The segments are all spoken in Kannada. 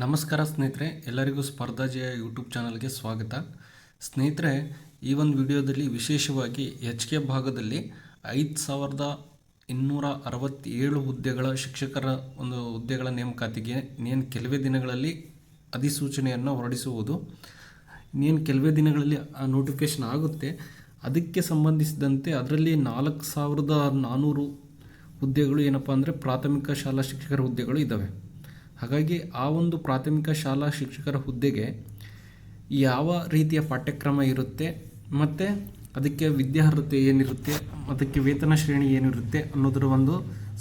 ನಮಸ್ಕಾರ ಸ್ನೇಹಿತರೆ, ಎಲ್ಲರಿಗೂ ಸ್ಪರ್ಧಾಜಯ ಯೂಟ್ಯೂಬ್ ಚಾನಲ್ಗೆ ಸ್ವಾಗತ. ಸ್ನೇಹಿತರೆ, ಈ ಒಂದು ವಿಡಿಯೋದಲ್ಲಿ ವಿಶೇಷವಾಗಿ ಎಚ್ ಕೆ ಭಾಗದಲ್ಲಿ ಐದು ಸಾವಿರದ ಇನ್ನೂರ ಅರವತ್ತೇಳು ಹುದ್ದೆಗಳ ಶಿಕ್ಷಕರ ಒಂದು ಹುದ್ದೆಗಳ ನೇಮಕಾತಿಗೆ ಇನ್ನೇನು ಕೆಲವೇ ದಿನಗಳಲ್ಲಿ ಅಧಿಸೂಚನೆಯನ್ನು ಹೊರಡಿಸುವುದು. ಇನ್ನೇನು ಕೆಲವೇ ದಿನಗಳಲ್ಲಿ ಆ ನೋಟಿಫಿಕೇಶನ್ ಆಗುತ್ತೆ. ಅದಕ್ಕೆ ಸಂಬಂಧಿಸಿದಂತೆ ಅದರಲ್ಲಿ ನಾಲ್ಕು ಸಾವಿರದ ನಾನ್ನೂರು ಹುದ್ದೆಗಳು ಏನಪ್ಪ ಅಂದರೆ ಪ್ರಾಥಮಿಕ ಶಾಲಾ ಶಿಕ್ಷಕರ ಹುದ್ದೆಗಳು ಇದ್ದಾವೆ. ಹಾಗಾಗಿ ಆ ಒಂದು ಪ್ರಾಥಮಿಕ ಶಾಲಾ ಶಿಕ್ಷಕರ ಹುದ್ದೆಗೆ ಯಾವ ರೀತಿಯ ಪಾಠ್ಯಕ್ರಮ ಇರುತ್ತೆ ಮತ್ತು ಅದಕ್ಕೆ ವಿದ್ಯಾರ್ಹತೆ ಏನಿರುತ್ತೆ, ಅದಕ್ಕೆ ವೇತನ ಶ್ರೇಣಿ ಏನಿರುತ್ತೆ ಅನ್ನೋದರ ಒಂದು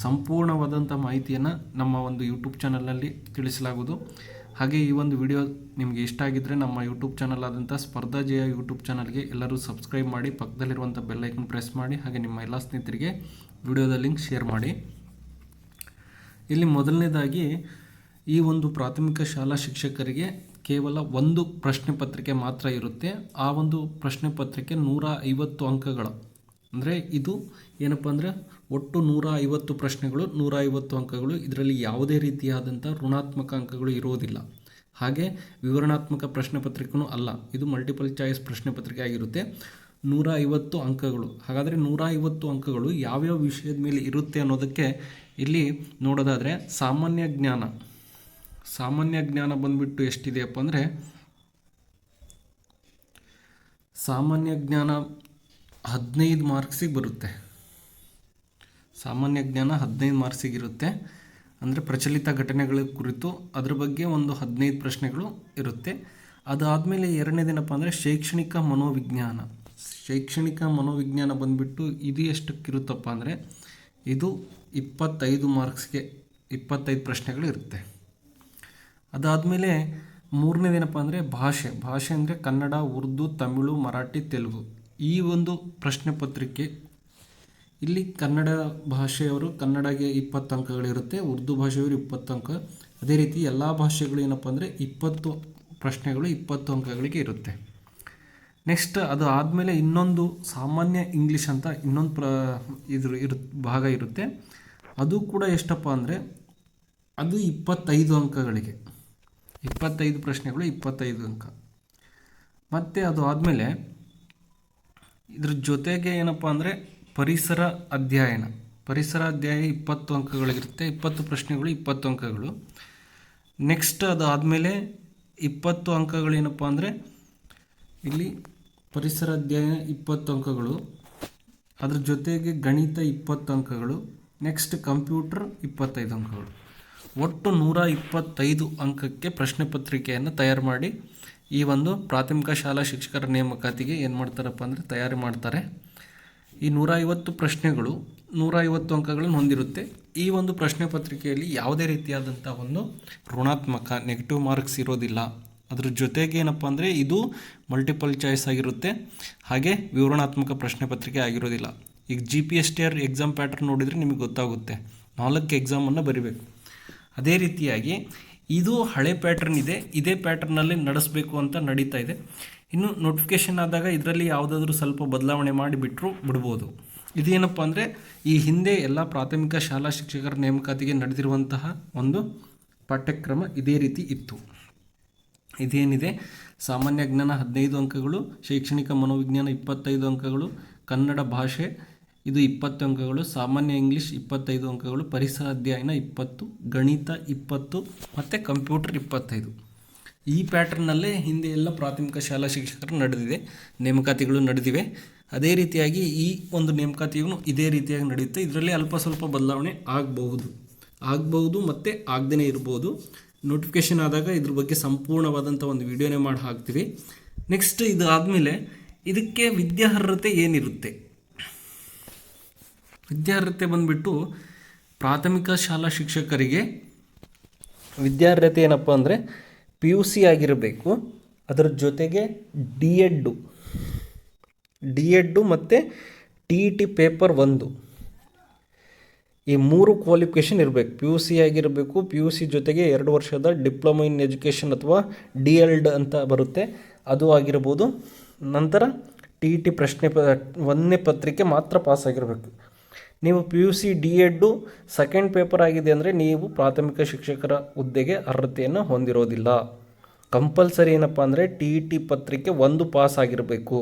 ಸಂಪೂರ್ಣವಾದಂಥ ಮಾಹಿತಿಯನ್ನು ನಮ್ಮ ಒಂದು ಯೂಟ್ಯೂಬ್ ಚಾನಲಲ್ಲಿ ತಿಳಿಸಲಾಗುವುದು. ಹಾಗೆ ಈ ಒಂದು ವಿಡಿಯೋ ನಿಮಗೆ ಇಷ್ಟ ಆಗಿದ್ದರೆ ನಮ್ಮ ಯೂಟ್ಯೂಬ್ ಚಾನಲ್ ಆದಂಥ ಸ್ಪರ್ಧಾ ಜಯ ಯೂಟ್ಯೂಬ್ ಚಾನಲ್ಗೆ ಎಲ್ಲರೂ ಸಬ್ಸ್ಕ್ರೈಬ್ ಮಾಡಿ, ಪಕ್ಕದಲ್ಲಿರುವಂಥ ಬೆಲ್ಲೈಕನ್ ಪ್ರೆಸ್ ಮಾಡಿ, ಹಾಗೆ ನಿಮ್ಮ ಎಲ್ಲ ಸ್ನೇಹಿತರಿಗೆ ವಿಡಿಯೋದ ಲಿಂಕ್ ಶೇರ್ ಮಾಡಿ. ಇಲ್ಲಿ ಮೊದಲನೇದಾಗಿ ಈ ಒಂದು ಪ್ರಾಥಮಿಕ ಶಾಲಾ ಶಿಕ್ಷಕರಿಗೆ ಕೇವಲ ಒಂದು ಪ್ರಶ್ನೆ ಪತ್ರಿಕೆ ಮಾತ್ರ ಇರುತ್ತೆ. ಆ ಒಂದು ಪ್ರಶ್ನೆ ಪತ್ರಿಕೆ ನೂರ ಐವತ್ತು ಅಂಕಗಳು. ಅಂದರೆ ಇದು ಏನಪ್ಪ ಅಂದರೆ ಒಟ್ಟು ನೂರ ಐವತ್ತು ಪ್ರಶ್ನೆಗಳು, ನೂರ ಐವತ್ತು ಅಂಕಗಳು ಇದರಲ್ಲಿ ಯಾವುದೇ ರೀತಿಯಾದಂಥ ಋಣಾತ್ಮಕ ಅಂಕಗಳು ಇರೋದಿಲ್ಲ. ಹಾಗೆ ವಿವರಣಾತ್ಮಕ ಪ್ರಶ್ನೆ ಪತ್ರಿಕೆಯೂ ಅಲ್ಲ. ಇದು ಮಲ್ಟಿಪಲ್ ಚಾಯ್ಸ್ ಪ್ರಶ್ನೆ ಪತ್ರಿಕೆ ಆಗಿರುತ್ತೆ. ನೂರ ಐವತ್ತು ಅಂಕಗಳು. ಹಾಗಾದರೆ ನೂರ ಐವತ್ತು ಅಂಕಗಳು ಯಾವ್ಯಾವ ವಿಷಯದ ಮೇಲೆ ಇರುತ್ತೆ ಅನ್ನೋದಕ್ಕೆ ಇಲ್ಲಿ ನೋಡೋದಾದರೆ ಸಾಮಾನ್ಯ ಜ್ಞಾನ. ಸಾಮಾನ್ಯ ಜ್ಞಾನ ಬಂದ್ಬಿಟ್ಟು ಎಷ್ಟಿದೆಯಪ್ಪ ಅಂದರೆ, ಸಾಮಾನ್ಯ ಜ್ಞಾನ ಹದಿನೈದು ಮಾರ್ಕ್ಸಿಗೆ ಬರುತ್ತೆ. ಸಾಮಾನ್ಯ ಜ್ಞಾನ ಹದಿನೈದು ಮಾರ್ಕ್ಸಿಗಿರುತ್ತೆ ಅಂದರೆ ಪ್ರಚಲಿತ ಘಟನೆಗಳ ಕುರಿತು ಅದ್ರ ಬಗ್ಗೆ ಒಂದು ಹದಿನೈದು ಪ್ರಶ್ನೆಗಳು ಇರುತ್ತೆ. ಅದಾದಮೇಲೆ ಎರಡನೇ ದಿನಪ್ಪ ಅಂದರೆ ಶೈಕ್ಷಣಿಕ ಮನೋವಿಜ್ಞಾನ. ಶೈಕ್ಷಣಿಕ ಮನೋವಿಜ್ಞಾನ ಬಂದುಬಿಟ್ಟು ಇದು ಎಷ್ಟಕ್ಕಿರುತ್ತಪ್ಪ ಅಂದರೆ, ಇದು ಇಪ್ಪತ್ತೈದು ಮಾರ್ಕ್ಸ್ಗೆ ಇಪ್ಪತ್ತೈದು ಪ್ರಶ್ನೆಗಳು ಇರುತ್ತೆ. ಅದಾದಮೇಲೆ ಮೂರನೇದೇನಪ್ಪ ಅಂದರೆ ಭಾಷೆ. ಭಾಷೆ ಅಂದರೆ ಕನ್ನಡ, ಉರ್ದು, ತಮಿಳು, ಮರಾಠಿ, ತೆಲುಗು. ಈ ಒಂದು ಪ್ರಶ್ನೆ ಪತ್ರಿಕೆ ಇಲ್ಲಿ ಕನ್ನಡ ಭಾಷೆಯವರು ಕನ್ನಡಗೆ ಇಪ್ಪತ್ತು ಅಂಕಗಳಿರುತ್ತೆ, ಉರ್ದು ಭಾಷೆಯವರು ಇಪ್ಪತ್ತು ಅಂಕ. ಅದೇ ರೀತಿ ಎಲ್ಲ ಭಾಷೆಗಳು ಏನಪ್ಪ ಅಂದರೆ ಇಪ್ಪತ್ತು ಪ್ರಶ್ನೆಗಳು, ಇಪ್ಪತ್ತು ಅಂಕಗಳಿಗೆ ಇರುತ್ತೆ. ನೆಕ್ಸ್ಟ್ ಅದು ಆದಮೇಲೆ ಇನ್ನೊಂದು ಸಾಮಾನ್ಯ ಇಂಗ್ಲೀಷ್ ಅಂತ ಇನ್ನೊಂದು ಪ್ರ ಇದ್ರ ಇರು, ಭಾಗ ಇರುತ್ತೆ. ಅದು ಕೂಡ ಎಷ್ಟಪ್ಪ ಅಂದರೆ ಅದು ಇಪ್ಪತ್ತೈದು ಅಂಕಗಳಿಗೆ. ಇಪ್ಪತ್ತೈದು ಪ್ರಶ್ನೆಗಳು ಇಪ್ಪತ್ತೈದು ಅಂಕ. ಮತ್ತು ಅದು ಆದಮೇಲೆ ಇದ್ರ ಜೊತೆಗೆ ಏನಪ್ಪ ಅಂದರೆ ಪರಿಸರ ಅಧ್ಯಯನ. ಪರಿಸರ ಅಧ್ಯಾಯ ಇಪ್ಪತ್ತು ಅಂಕಗಳಿರುತ್ತೆ, ಇಪ್ಪತ್ತು ಪ್ರಶ್ನೆಗಳು, ಇಪ್ಪತ್ತು ಅಂಕಗಳು. ನೆಕ್ಸ್ಟ್ ಅದು ಆದಮೇಲೆ ಇಪ್ಪತ್ತು ಅಂಕಗಳೇನಪ್ಪ ಅಂದರೆ ಇಲ್ಲಿ ಪರಿಸರ ಅಧ್ಯಯನ ಇಪ್ಪತ್ತು ಅಂಕಗಳು, ಅದ್ರ ಜೊತೆಗೆ ಗಣಿತ ಇಪ್ಪತ್ತು ಅಂಕಗಳು ನೆಕ್ಸ್ಟ್ ಕಂಪ್ಯೂಟರ್ ಇಪ್ಪತ್ತೈದು ಅಂಕಗಳು. ಒಟ್ಟು ನೂರ ಇಪ್ಪತ್ತೈದು ಅಂಕಕ್ಕೆ ಪ್ರಶ್ನೆ ಪತ್ರಿಕೆಯನ್ನು ತಯಾರು ಮಾಡಿ ಈ ಒಂದು ಪ್ರಾಥಮಿಕ ಶಾಲಾ ಶಿಕ್ಷಕರ ನೇಮಕಾತಿಗೆ ಏನು ಮಾಡ್ತಾರಪ್ಪ ಅಂದರೆ ತಯಾರಿ ಮಾಡ್ತಾರೆ. ಈ ನೂರ ಐವತ್ತು ಪ್ರಶ್ನೆಗಳು ನೂರ ಐವತ್ತು ಅಂಕಗಳನ್ನು ಹೊಂದಿರುತ್ತೆ. ಈ ಒಂದು ಪ್ರಶ್ನೆ ಪತ್ರಿಕೆಯಲ್ಲಿ ಯಾವುದೇ ರೀತಿಯಾದಂಥ ಒಂದು ಋಣಾತ್ಮಕ ನೆಗೆಟಿವ್ ಮಾರ್ಕ್ಸ್ ಇರೋದಿಲ್ಲ. ಅದ್ರ ಜೊತೆಗೆ ಏನಪ್ಪ ಅಂದರೆ ಇದು ಮಲ್ಟಿಪಲ್ ಚಾಯ್ಸ್ ಆಗಿರುತ್ತೆ. ಹಾಗೆ ವಿವರಣಾತ್ಮಕ ಪ್ರಶ್ನೆ ಪತ್ರಿಕೆ ಆಗಿರೋದಿಲ್ಲ. ಈಗ G P S T R exam pattern ನೋಡಿದರೆ ನಿಮಗೆ ಗೊತ್ತಾಗುತ್ತೆ. ನಾಲ್ಕು ಎಕ್ಸಾಮನ್ನು ಬರಿಬೇಕು. ಅದೇ ರೀತಿಯಾಗಿ ಇದು ಹಳೆ ಪ್ಯಾಟರ್ನ್ ಇದೆ, ಇದೇ ಪ್ಯಾಟರ್ನಲ್ಲಿ ನಡೆಸಬೇಕು ಅಂತ ನಡೀತಾ ಇದೆ. ಇನ್ನು ನೋಟಿಫಿಕೇಷನ್ ಆದಾಗ ಇದರಲ್ಲಿ ಯಾವುದಾದ್ರೂ ಸ್ವಲ್ಪ ಬದಲಾವಣೆ ಮಾಡಿ ಬಿಟ್ಟರು ಬಿಡ್ಬೋದು. ಇದೇನಪ್ಪ ಅಂದರೆ ಈ ಹಿಂದೆ ಎಲ್ಲ ಪ್ರಾಥಮಿಕ ಶಾಲಾ ಶಿಕ್ಷಕರ ನೇಮಕಾತಿಗೆ ನಡೆದಿರುವಂತಹ ಒಂದು ಪಠ್ಯಕ್ರಮ ಇದೇ ರೀತಿ ಇತ್ತು. ಇದೇನಿದೆ? ಸಾಮಾನ್ಯ ಜ್ಞಾನ ಹದಿನೈದು ಅಂಕಗಳು, ಶೈಕ್ಷಣಿಕ ಮನೋವಿಜ್ಞಾನ ಇಪ್ಪತ್ತೈದು ಅಂಕಗಳು, ಕನ್ನಡ ಭಾಷೆ ಇದು ಇಪ್ಪತ್ತು ಅಂಕಗಳು, ಸಾಮಾನ್ಯ ಇಂಗ್ಲೀಷ್ ಇಪ್ಪತ್ತೈದು ಅಂಕಗಳು, ಪರಿಸರ ಅಧ್ಯಯನ ಇಪ್ಪತ್ತು, ಗಣಿತ ಇಪ್ಪತ್ತು, ಮತ್ತು ಕಂಪ್ಯೂಟರ್ ಇಪ್ಪತ್ತೈದು. ಈ ಪ್ಯಾಟ್ರನ್ನಲ್ಲೇ ಹಿಂದೆ ಎಲ್ಲ ಪ್ರಾಥಮಿಕ ಶಾಲಾ ಶಿಕ್ಷಕರು ನಡೆದಿದೆ, ನೇಮಕಾತಿಗಳು ನಡೆದಿವೆ. ಅದೇ ರೀತಿಯಾಗಿ ಈ ಒಂದು ನೇಮಕಾತಿಯೂ ಇದೇ ರೀತಿಯಾಗಿ ನಡೆಯುತ್ತೆ. ಇದರಲ್ಲಿ ಅಲ್ಪ ಸ್ವಲ್ಪ ಬದಲಾವಣೆ ಆಗಬಹುದು. ಆಗಬಹುದು ಮತ್ತು ಆಗದೇ ಇರ್ಬೋದು. ನೋಟಿಫಿಕೇಷನ್ ಆದಾಗ ಇದ್ರ ಬಗ್ಗೆ ಸಂಪೂರ್ಣವಾದಂಥ ಒಂದು ವಿಡಿಯೋನೇ ಮಾಡಿ ಹಾಕ್ತೀವಿ. ನೆಕ್ಸ್ಟ್ ಇದು ಆದಮೇಲೆ ಇದಕ್ಕೆ ವಿದ್ಯಾರ್ಹತೆ ಏನಿರುತ್ತೆ? ವಿದ್ಯಾರ್ಹತೆ ಬಂದುಬಿಟ್ಟು ಪ್ರಾಥಮಿಕ ಶಾಲಾ ಶಿಕ್ಷಕರಿಗೆ ವಿದ್ಯಾರ್ಹತೆ ಏನಪ್ಪ ಅಂದರೆ ಪಿ ಯು ಸಿ ಆಗಿರಬೇಕು. ಅದರ ಜೊತೆಗೆ ಡಿ ಎಡ್ಡು ಡಿ ಎಡ್ಡು ಮತ್ತು ಟಿ ಇ ಟಿ ಪೇಪರ್ ಒಂದು. ಈ ಮೂರು ಕ್ವಾಲಿಫಿಕೇಷನ್ ಇರಬೇಕು. ಪಿ ಯು ಸಿ ಆಗಿರಬೇಕು. ಪಿ ಯು ಸಿ ಜೊತೆಗೆ ಎರಡು ವರ್ಷದ ಡಿಪ್ಲೊಮಾ ಇನ್ ಎಜುಕೇಷನ್ ಅಥವಾ ಡಿ ಎಲ್ಡ್ ಅಂತ ಬರುತ್ತೆ. ಅದು ಆಗಿರ್ಬೋದು. ನಂತರ ಟಿ ಇ ಟಿ ಪ್ರಶ್ನೆ ಪ, ಒಂದನೇ ಪತ್ರಿಕೆ ಮಾತ್ರ ಪಾಸ್ ಆಗಿರಬೇಕು. ನೀವು P U C D Ed second paper ಆಗಿದೆ ಅಂದರೆ ನೀವು ಪ್ರಾಥಮಿಕ ಶಿಕ್ಷಕರ ಹುದ್ದೆಗೆ ಅರ್ಹತೆಯನ್ನು ಹೊಂದಿರೋದಿಲ್ಲ. ಕಂಪಲ್ಸರಿ ಏನಪ್ಪ ಅಂದರೆ ಟಿ ಇ ಟಿ ಪತ್ರಿಕೆ ಒಂದು ಪಾಸ್ ಆಗಿರಬೇಕು.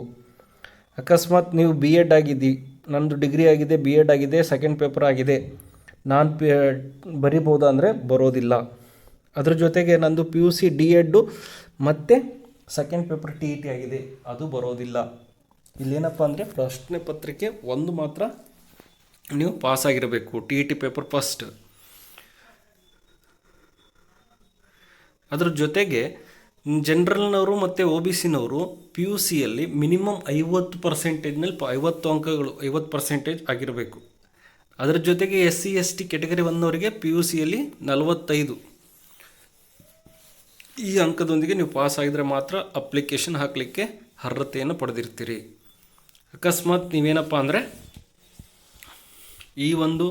ಅಕಸ್ಮಾತ್ ನೀವು ಬಿ ಎಡ್ ಆಗಿದ್ದಿ ನನ್ನದು ಡಿಗ್ರಿ ಆಗಿದೆ ಬಿ ಎಡ್ ಆಗಿದೆ ಸೆಕೆಂಡ್ ಪೇಪರ್ ಆಗಿದೆ, ನಾನು ಪಿ ಬರಿಬೋದಾ ಅಂದರೆ ಬರೋದಿಲ್ಲ. ಅದ್ರ ಜೊತೆಗೆ ನಂದು P U C D Ed ಮತ್ತು second paper T E T ಆಗಿದೆ, ಅದು ಬರೋದಿಲ್ಲ. ಇಲ್ಲೇನಪ್ಪ ಅಂದರೆ ಪ್ರಶ್ನೆ ಪತ್ರಿಕೆ ಒಂದು ಮಾತ್ರ ನೀವು ಪಾಸ್ ಆಗಿರಬೇಕು T E T paper first ಅದ್ರ ಜೊತೆಗೆ ಜನರಲ್ನವರು ಮತ್ತು ಒ ಬಿ ಸಿನವರು ಪಿ ಯು ಸಿಯಲ್ಲಿ ಮಿನಿಮಮ್ ಐವತ್ತು ಪರ್ಸೆಂಟೇಜ್ನಲ್ಲಿ ಪ, ಐವತ್ತು ಅಂಕಗಳು, ಐವತ್ತು ಪರ್ಸೆಂಟೇಜ್ ಆಗಿರಬೇಕು. ಅದರ ಜೊತೆಗೆ S C S T category ಬಂದವರಿಗೆ ಪಿ ಯು ಸಿಯಲ್ಲಿ ನಲವತ್ತೈದು. ಈ ಅಂಕದೊಂದಿಗೆ ನೀವು ಪಾಸ್ ಆಗಿದರೆ ಮಾತ್ರ ಅಪ್ಲಿಕೇಶನ್ ಹಾಕಲಿಕ್ಕೆ ಅರ್ಹತೆಯನ್ನು ಪಡೆದಿರ್ತೀರಿ. ಅಕಸ್ಮಾತ್ ನೀವೇನಪ್ಪ ಅಂದರೆ ಈ ಒಂದು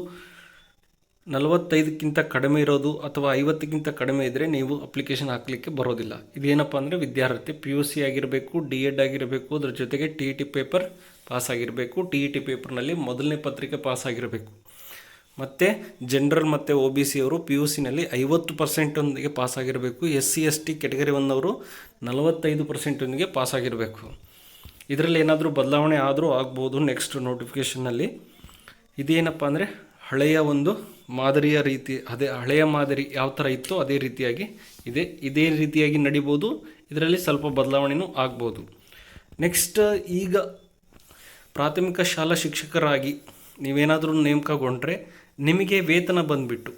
ನಲವತ್ತೈದಕ್ಕಿಂತ ಕಡಿಮೆ ಇರೋದು ಅಥವಾ ಐವತ್ತಕ್ಕಿಂತ ಕಡಿಮೆ ಇದ್ದರೆ ನೀವು ಅಪ್ಲಿಕೇಶನ್ ಹಾಕಲಿಕ್ಕೆ ಬರೋದಿಲ್ಲ. ಇದೇನಪ್ಪ ಅಂದರೆ ವಿದ್ಯಾರ್ಥಿ ಪಿ ಯು ಸಿ ಆಗಿರಬೇಕು ಡಿ ಎಡ್ ಆಗಿರಬೇಕು, ಅದ್ರ ಜೊತೆಗೆ T E T paper pass ಆಗಿರಬೇಕು. ಟಿ ಇ ಟಿ ಪೇಪರ್ನಲ್ಲಿ ಮೊದಲನೇ ಪತ್ರಿಕೆ ಪಾಸ್ ಆಗಿರಬೇಕು. ಮತ್ತು ಜನರಲ್ ಮತ್ತು ಒ ಬಿ ಸಿ ಅವರು ಪಿ ಯು ಸಿನಲ್ಲಿ ಐವತ್ತು ಪರ್ಸೆಂಟೊಂದಿಗೆ ಪಾಸ್ ಆಗಿರಬೇಕು. S C S T category ಒಂದವರು ನಲವತ್ತೈದು ಪರ್ಸೆಂಟೊಂದಿಗೆ ಪಾಸ್ ಆಗಿರಬೇಕು. ಇದರಲ್ಲಿ ಏನಾದರೂ ಬದಲಾವಣೆ ಆದರೂ ಆಗ್ಬೋದು ನೆಕ್ಸ್ಟ್ ನೋಟಿಫಿಕೇಷನ್ನಲ್ಲಿ ಇದೇನಪ್ಪ ಅಂದರೆ ಹಳೆಯ ಒಂದು ಮಾದರಿಯ ರೀತಿ, ಅದೇ ಹಳೆಯ ಮಾದರಿ ಯಾವ ಥರ ಇತ್ತೋ ಅದೇ ರೀತಿಯಾಗಿ ಇದೆ, ಇದೇ ರೀತಿಯಾಗಿ ನಡಿಬೋದು, ಇದರಲ್ಲಿ ಸ್ವಲ್ಪ ಬದಲಾವಣೆಯೂ ಆಗ್ಬೋದು. ನೆಕ್ಸ್ಟ್ ಈಗ ಪ್ರಾಥಮಿಕ ಶಾಲಾ ಶಿಕ್ಷಕರಾಗಿ ನೀವೇನಾದರೂ ನೇಮಕಗೊಂಡ್ರೆ ನಿಮಗೆ ವೇತನ ಬಂದುಬಿಟ್ಟು,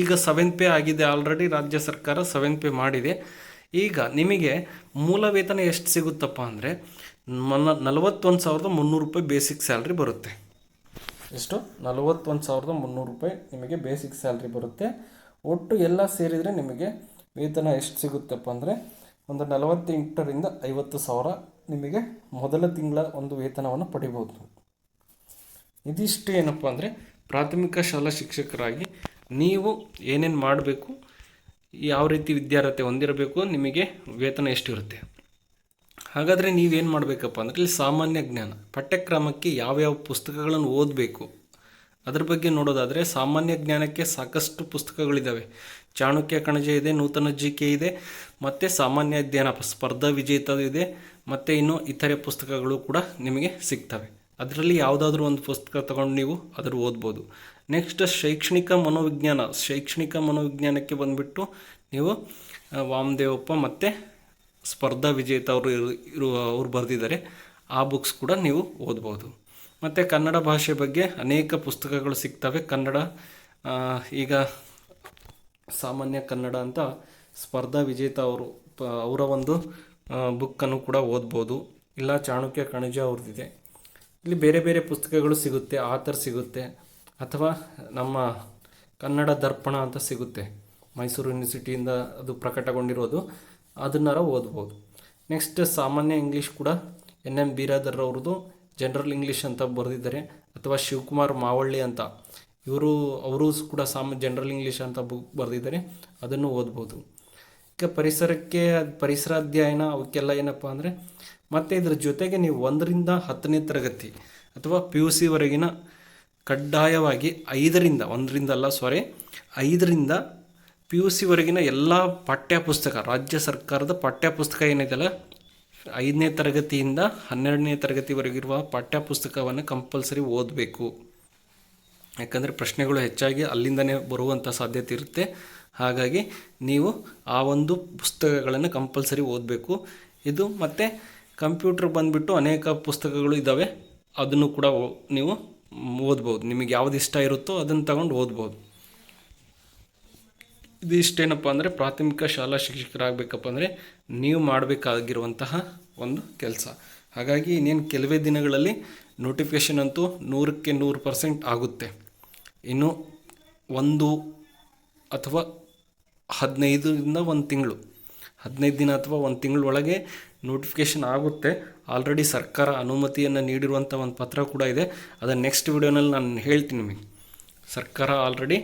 ಈಗ ಸೆವೆಂತ್ ಪೇ ಆಗಿದೆ ಆಲ್ರೆಡಿ ರಾಜ್ಯ ಸರ್ಕಾರ ಸೆವೆಂತ್ ಪೇ ಮಾಡಿದೆ, ಈಗ ನಿಮಗೆ ಮೂಲ ವೇತನ ಎಷ್ಟು ಸಿಗುತ್ತಪ್ಪ ಅಂದರೆ ಮನ ನಲವತ್ತೊಂದು ಸಾವಿರದ ಮುನ್ನೂರು ರೂಪಾಯಿ ಬೇಸಿಕ್ ಸ್ಯಾಲ್ರಿ ಬರುತ್ತೆ. ಎಷ್ಟು? ನಲವತ್ತೊಂದು ಸಾವಿರದ ಮುನ್ನೂರು ರೂಪಾಯಿ ನಿಮಗೆ ಬೇಸಿಕ್ ಸ್ಯಾಲ್ರಿ ಬರುತ್ತೆ. ಒಟ್ಟು ಎಲ್ಲ ಸೇರಿದರೆ ನಿಮಗೆ ವೇತನ ಎಷ್ಟು ಸಿಗುತ್ತಪ್ಪ ಅಂದರೆ ಒಂದು ನಲವತ್ತೆಂಟರಿಂದ ಐವತ್ತು ಸಾವಿರ ನಿಮಗೆ ಮೊದಲ ತಿಂಗಳ ಒಂದು ವೇತನವನ್ನು ಪಡಿಬೋದು. ಇದಿಷ್ಟು ಏನಪ್ಪ ಅಂದರೆ ಪ್ರಾಥಮಿಕ ಶಾಲಾ ಶಿಕ್ಷಕರಾಗಿ ನೀವು ಏನೇನು ಮಾಡಬೇಕು, ಯಾವ ರೀತಿ ವಿದ್ಯಾರ್ಹತೆ ಹೊಂದಿರಬೇಕು, ನಿಮಗೆ ವೇತನ ಎಷ್ಟಿರುತ್ತೆ? ಹಾಗಾದರೆ ನೀವೇನು ಮಾಡಬೇಕಪ್ಪ ಅಂದರೆ ಇಲ್ಲಿ ಸಾಮಾನ್ಯ ಜ್ಞಾನ. ಪಠ್ಯಕ್ರಮಕ್ಕೆ ಯಾವ್ಯಾವ ಪುಸ್ತಕಗಳನ್ನು ಓದಬೇಕು? ಅದ್ರ ಬಗ್ಗೆ ನೋಡೋದಾದರೆ ಸಾಮಾನ್ಯ ಜ್ಞಾನಕ್ಕೆ ಸಾಕಷ್ಟು ಪುಸ್ತಕಗಳಿದ್ದಾವೆ ಚಾಣಕ್ಯ ಕಣಜ ಇದೆ, ನೂತನ ಜಿ ಕೆ ಇದೆ, ಮತ್ತು ಸಾಮಾನ್ಯ ಜ್ಞಾನ ಸ್ಪರ್ಧಾ ವಿಜೇತ ಇದೆ, ಮತ್ತು ಇನ್ನು ಇತರೆ ಪುಸ್ತಕಗಳು ಕೂಡ ನಿಮಗೆ ಸಿಗ್ತವೆ. ಅದರಲ್ಲಿ ಯಾವುದಾದ್ರೂ ಒಂದು ಪುಸ್ತಕ ತಗೊಂಡು ನೀವು ಅದರ ಓದ್ಬೋದು. ನೆಕ್ಸ್ಟ್ ಶೈಕ್ಷಣಿಕ ಮನೋವಿಜ್ಞಾನ. ಶೈಕ್ಷಣಿಕ ಮನೋವಿಜ್ಞಾನಕ್ಕೆ ಬಂದುಬಿಟ್ಟು ನೀವು ವಾಮದೇವಪ್ಪ ಮತ್ತು ಸ್ಪರ್ಧಾ ವಿಜೇತ ಅವರು ಇರು- ಇರುವ ಅವರು ಬರೆದಿದ್ದಾರೆ, ಆ ಬುಕ್ಸ್ ಕೂಡ ನೀವು ಓದ್ಬೋದು. ಮತ್ತು ಕನ್ನಡ ಭಾಷೆ ಬಗ್ಗೆ ಅನೇಕ ಪುಸ್ತಕಗಳು ಸಿಗ್ತವೆ. ಕನ್ನಡ ಈಗ ಸಾಮಾನ್ಯ ಕನ್ನಡ ಅಂತ ಸ್ಪರ್ಧಾ ವಿಜೇತ ಅವರು ಅವರ ಒಂದು ಬುಕ್ಕನ್ನು ಕೂಡ ಓದ್ಬೋದು. ಇಲ್ಲ, ಚಾಣಕ್ಯ ಕಣಜ ಅವ್ರದ್ದಿದೆ. ಇಲ್ಲಿ ಬೇರೆ ಬೇರೆ ಪುಸ್ತಕಗಳು ಸಿಗುತ್ತೆ ಆಥರ್ ಸಿಗುತ್ತೆ, ಅಥವಾ ನಮ್ಮ ಕನ್ನಡ ದರ್ಪಣ ಅಂತ ಸಿಗುತ್ತೆ. ಮೈಸೂರು ಯೂನಿವರ್ಸಿಟಿಯಿಂದ ಅದು ಪ್ರಕಟಗೊಂಡಿರೋದು. ಅದನ್ನಾರ ಓದ್ಬೋದು. ನೆಕ್ಸ್ಟ್ ಸಾಮಾನ್ಯ ಇಂಗ್ಲೀಷ್ ಕೂಡ ಎನ್ ಎಂ ಬೀರಾದರ್ ಅವ್ರದ್ದು ಜನರಲ್ ಇಂಗ್ಲೀಷ್ ಅಂತ ಬರೆದಿದ್ದಾರೆ, ಅಥವಾ ಶಿವಕುಮಾರ್ ಮಾವಳ್ಳಿ ಅಂತ. ಇವರು, ಅವರು ಕೂಡ ಸಾಮ ಜನರಲ್ ಇಂಗ್ಲೀಷ್ ಅಂತ ಬುಕ್ ಬರೆದಿದ್ದಾರೆ, ಅದನ್ನು ಓದ್ಬೋದು. ಈಗ ಪರಿಸರಕ್ಕೆ ಪರಿಸರ ಅಧ್ಯಯನ ಅವಕ್ಕೆಲ್ಲ ಏನಪ್ಪ ಅಂದರೆ, ಮತ್ತು ಇದ್ರ ಜೊತೆಗೆ ನೀವು ಒಂದರಿಂದ ಹತ್ತನೇ ತರಗತಿ, ಅಥವಾ ಪಿ ಯು ಸಿವರೆಗಿನ ಕಡ್ಡಾಯವಾಗಿ ಐದರಿಂದ, ಒಂದರಿಂದ ಅಲ್ಲ ಸಾರಿ ಐದರಿಂದ ಪಿ ಯು ಸಿವರೆಗಿನ ಎಲ್ಲ ಪಠ್ಯ ಪುಸ್ತಕ ರಾಜ್ಯ ಸರ್ಕಾರದ ಪಠ್ಯಪುಸ್ತಕ ಏನಿದೆಯಲ್ಲ, ಐದನೇ ತರಗತಿಯಿಂದ ಹನ್ನೆರಡನೇ ತರಗತಿವರೆಗಿರುವ ಪಠ್ಯ ಪುಸ್ತಕವನ್ನು ಕಂಪಲ್ಸರಿ ಓದಬೇಕು. ಯಾಕಂದರೆ ಪ್ರಶ್ನೆಗಳು ಹೆಚ್ಚಾಗಿ ಅಲ್ಲಿಂದನೇ ಬರುವಂಥ ಸಾಧ್ಯತೆ ಇರುತ್ತೆ. ಹಾಗಾಗಿ ನೀವು ಆ ಒಂದು ಪುಸ್ತಕಗಳನ್ನು ಕಂಪಲ್ಸರಿ ಓದಬೇಕು. ಇದು ಮತ್ತು ಕಂಪ್ಯೂಟರ್ ಬಂದುಬಿಟ್ಟು ಅನೇಕ ಪುಸ್ತಕಗಳು ಇದ್ದಾವೆ ಅದನ್ನು ಕೂಡ ನೀವು ಓದ್ಬೋದು. ನಿಮಗೆ ಯಾವ್ದು ಇಷ್ಟ ಇರುತ್ತೋ ಅದನ್ನು ತಗೊಂಡು ಓದ್ಬೋದು. ಇದಿಷ್ಟೇನಪ್ಪ ಅಂದರೆ ಪ್ರಾಥಮಿಕ ಶಾಲಾ ಶಿಕ್ಷಕರಾಗಬೇಕಪ್ಪ ಅಂದರೆ ನೀವು ಮಾಡಬೇಕಾಗಿರುವಂತಹ ಒಂದು ಕೆಲಸ. ಹಾಗಾಗಿ ಇನ್ನೇನು ಕೆಲವೇ ದಿನಗಳಲ್ಲಿ ನೋಟಿಫಿಕೇಷನ್ ಅಂತೂ ನೂರಕ್ಕೆ ನೂರು ಪರ್ಸೆಂಟ್ ಆಗುತ್ತೆ. ಇನ್ನು ಒಂದು ಅಥವಾ ಹದಿನೈದರಿಂದ ಒಂದು ತಿಂಗಳು. ಹದಿನೈದು ದಿನ ಅಥವಾ ಒಂದು ತಿಂಗಳೊಳಗೆ ನೋಟಿಫಿಕೇಷನ್ ಆಗುತ್ತೆ. ಆಲ್ರೆಡಿ ಸರ್ಕಾರ ಅನುಮತಿಯನ್ನು ನೀಡಿರುವಂಥ ಒಂದು ಪತ್ರ ಕೂಡ ಇದೆ. ಅದನ್ನು ನೆಕ್ಸ್ಟ್ ವಿಡಿಯೋನಲ್ಲಿ ನಾನು ಹೇಳ್ತೀನಿ ನಿಮಗೆ. ಸರ್ಕಾರ ಆಲ್ರೆಡಿ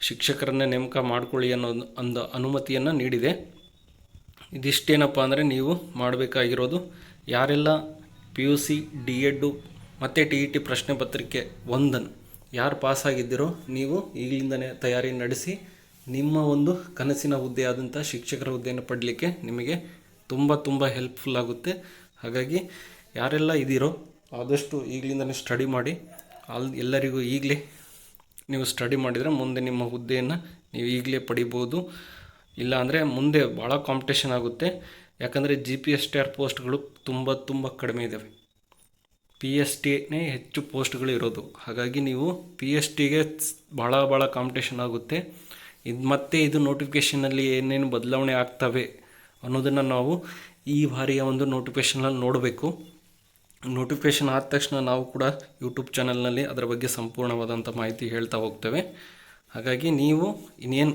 ಶಿಕ್ಷಕರನ್ನ ನೇಮಕ ಮಾಡ್ಕೊಳ್ಳಿ ಅನ್ನೋ ಒಂದು ಅನುಮತಿಯನ್ನು ನೀಡಿದೆ. ಇದಿಷ್ಟೇನಪ್ಪ ಅಂದರೆ ನೀವು ಮಾಡಬೇಕಾಗಿರೋದು ಯಾರೆಲ್ಲ P U C D Ed ಮತ್ತು ಟಿ ಇ ಟಿ ಪ್ರಶ್ನೆ ಪತ್ರಿಕೆ ಒಂದನ್ನು ಯಾರು ಪಾಸಾಗಿದ್ದೀರೋ ನೀವು ಈಗಲಿಂದನೇ ತಯಾರಿ ನಡೆಸಿ ನಿಮ್ಮ ಒಂದು ಕನಸಿನ ಹುದ್ದೆ ಆದಂಥ ಶಿಕ್ಷಕರ ಹುದ್ದೆಯನ್ನು ಪಡಲಿಕ್ಕೆ ನಿಮಗೆ ತುಂಬ ತುಂಬ ಹೆಲ್ಪ್ಫುಲ್ ಆಗುತ್ತೆ. ಹಾಗಾಗಿ ಯಾರೆಲ್ಲ ಇದ್ದೀರೋ ಆದಷ್ಟು ಈಗಲಿಂದನೇ ಸ್ಟಡಿ ಮಾಡಿ. ಅಲ್ಲಿ ಎಲ್ಲರಿಗೂ ಈಗಲೇ ನೀವು ಸ್ಟಡಿ ಮಾಡಿದರೆ ಮುಂದೆ ನಿಮ್ಮ ಹುದ್ದೆಯನ್ನು ನೀವು ಈಗಲೇ ಪಡಿಬೋದು. ಇಲ್ಲಾಂದರೆ ಮುಂದೆ ಭಾಳ ಕಾಂಪಿಟೇಷನ್ ಆಗುತ್ತೆ. ಯಾಕಂದರೆ G P S T R ಪೋಸ್ಟ್ಗಳು ತುಂಬ ತುಂಬ ಕಡಿಮೆ ಇದ್ದಾವೆ ಪಿ ಎಸ್ ಟಿನೇ ಹೆಚ್ಚು ಪೋಸ್ಟ್ಗಳು ಇರೋದು. ಹಾಗಾಗಿ ನೀವು ಪಿ ಎಸ್ ಟಿಗೆ ಭಾಳ ಭಾಳ ಕಾಂಪಿಟೇಷನ್ ಆಗುತ್ತೆ. ಇದು ಮತ್ತೆ ಇದು ನೋಟಿಫಿಕೇಷನಲ್ಲಿ ಏನೇನು ಬದಲಾವಣೆ ಆಗ್ತವೆ ಅನ್ನೋದನ್ನು ನಾವು ಈ ಬಾರಿಯ ಒಂದು ನೋಟಿಫಿಕೇಷನಲ್ಲಿ ನೋಡಬೇಕು. ನೋಟಿಫಿಕೇಷನ್ ಆದ ತಕ್ಷಣ ನಾವು ಕೂಡ ಯೂಟ್ಯೂಬ್ ಚಾನಲ್ನಲ್ಲಿ ಅದರ ಬಗ್ಗೆ ಸಂಪೂರ್ಣವಾದಂಥ ಮಾಹಿತಿ ಹೇಳ್ತಾ ಹೋಗ್ತೇವೆ. ಹಾಗಾಗಿ ನೀವು ಇನ್ನೇನು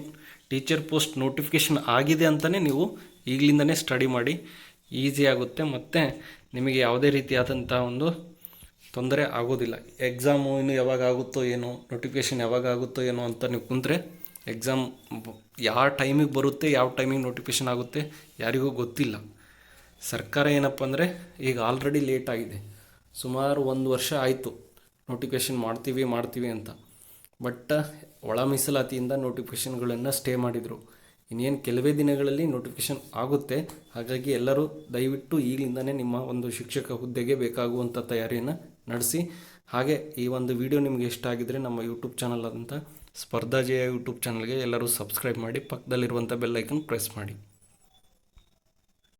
ಟೀಚರ್ ಪೋಸ್ಟ್ ನೋಟಿಫಿಕೇಷನ್ ಆಗಿದೆ ಅಂತಲೇ ನೀವು ಈಗಲಿಂದನೇ ಸ್ಟಡಿ ಮಾಡಿ ಈಸಿ ಆಗುತ್ತೆ. ಮತ್ತು ನಿಮಗೆ ಯಾವುದೇ ರೀತಿಯಾದಂಥ ಒಂದು ತೊಂದರೆ ಆಗೋದಿಲ್ಲ. ಎಕ್ಸಾಮು ಇನ್ನು ಯಾವಾಗ ಆಗುತ್ತೋ ಏನೋ ನೋಟಿಫಿಕೇಷನ್ ಯಾವಾಗ ಆಗುತ್ತೋ ಏನೋ ಅಂತ ನೀವು ಕುಂತ್ರೆ ಎಕ್ಸಾಮ್ ಯಾವ ಟೈಮಿಗೆ ಬರುತ್ತೆ, ಯಾವ ಟೈಮಿಗೆ ನೋಟಿಫಿಕೇಷನ್ ಆಗುತ್ತೆ, ಯಾರಿಗೂ ಗೊತ್ತಿಲ್ಲ. ಸರ್ಕಾರ ಏನಪ್ಪ ಅಂದರೆ ಈಗ ಆಲ್ರೆಡಿ ಲೇಟ್ ಆಗಿದೆ. ಸುಮಾರು ಒಂದು ವರ್ಷ ಆಯಿತು ನೋಟಿಫಿಕೇಷನ್ ಮಾಡ್ತೀವಿ ಮಾಡ್ತೀವಿ ಅಂತ. ಬಟ್ ಒಳ ಮೀಸಲಾತಿಯಿಂದ ನೋಟಿಫಿಕೇಷನ್ಗಳನ್ನು ಸ್ಟೇ ಮಾಡಿದರು. ಇನ್ನೇನು ಕೆಲವೇ ದಿನಗಳಲ್ಲಿ ನೋಟಿಫಿಕೇಷನ್ ಆಗುತ್ತೆ. ಹಾಗಾಗಿ ಎಲ್ಲರೂ ದಯವಿಟ್ಟು ಈಗಲಿಂದನೇ ನಿಮ್ಮ ಒಂದು ಶಿಕ್ಷಕ ಹುದ್ದೆಗೆ ಬೇಕಾಗುವಂಥ ತಯಾರಿಯನ್ನು ನಡೆಸಿ. ಹಾಗೆ ಈ ಒಂದು ವಿಡಿಯೋ ನಿಮಗೆ ಇಷ್ಟ ಆಗಿದರೆ ನಮ್ಮ ಯೂಟ್ಯೂಬ್ ಚಾನಲ್ ಆದಂಥ ಸ್ಪರ್ಧಾ ಜಯ ಯೂಟ್ಯೂಬ್ ಚಾನಲ್ಗೆ ಎಲ್ಲರೂ ಸಬ್ಸ್ಕ್ರೈಬ್ ಮಾಡಿ ಪಕ್ಕದಲ್ಲಿರುವಂಥ ಬೆಲ್ಲೈಕನ್ ಪ್ರೆಸ್ ಮಾಡಿ.